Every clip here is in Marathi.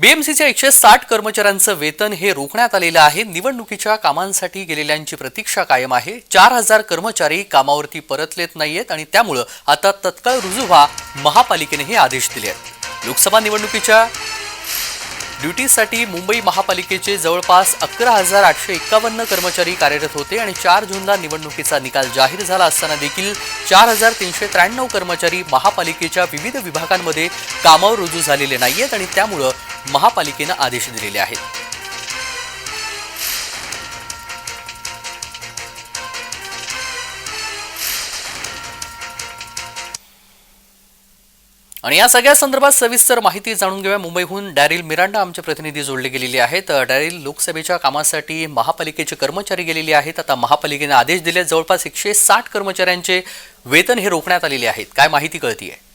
बीएमसीच्या एकशे साठ कर्मचाऱ्यांचं वेतन हे रोखण्यात आलेलं आहे. निवडणुकीच्या कामांसाठी गेलेल्यांची प्रतीक्षा कायम आहे. चार हजार कर्मचारी कामावरती परतलेत नाहीयेत आणि त्यामुळं आता तत्काळ रुजू व्हा महापालिकेने हे आदेश दिले आहेत. लोकसभा निवडणुकीच्या ड्युटीसाठी मुंबई महापालिकेचे जवळपास अकरा हजार आठशे एक्कावन्न कर्मचारी कार्यरत होते आणि चार जूनला निवडणुकीचा निकाल जाहीर झाला असताना देखील चार हजार तीनशे त्र्याण्णव कर्मचारी महापालिकेच्या विविध विभागांमध्ये कामावर रुजू झालेले नाहीयेत आणि त्यामुळं महापालिकेनं आदेश दिलेले आहेत. आणि या सगळ्या संदर्भात सविस्तर माहिती जाणून घेऊया. मुंबईहून डॅरिल मिरांडा आमचे प्रतिनिधी जोडले गेलेले आहेत. डॅरिल लोकसभेच्या कामासाठी महापालिकेचे कर्मचारी गेलेले आहेत. आता महापालिकेने आदेश दिले जवळपास एकशे साठ कर्मचाऱ्यांचे वेतन हे रोखण्यात आलेले आहेत. काय माहिती कळतीये?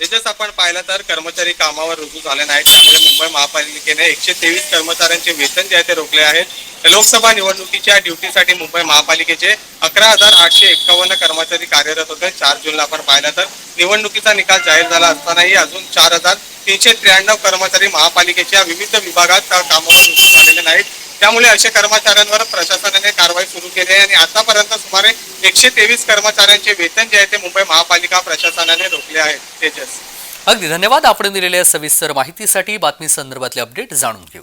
तेजस आपण पाहिलं तर कर्मचारी कामावर रुजू झाले नाहीत. त्यामुळे मुंबई महापालिकेने एकशे तेवीस कर्मचाऱ्यांचे वेतन जे आहे ते रोखले आहेत. लोकसभा निवडणुकीच्या ड्युटीसाठी मुंबई महापालिकेचे अकरा हजार आठशे एक्कावन्न कर्मचारी कार्यरत होते. चार जूनला आपण पाहिलं तर निवडणुकीचा निकाल जाहीर झाला असतानाही अजून चार हजार तीनशे त्र्याण्णव कर्मचारी महापालिकेच्या विविध विभागात कामावर रुजू झालेले नाहीत. त्यामुळे अशा कर्मचाऱ्यांवर प्रशासनाने कारवाई सुरू केली आहे आणि एकशे तेवीस कर्मचाऱ्यांचे वेतन जे आहे ते मुंबई महापालिका प्रशासनाने रोखले आहे. तेजस. अगदी धन्यवाद. आपण दिलेल्या सविस्तर माहितीसाठी बातमी संदर्भातले अपडेट जाणून घेऊ.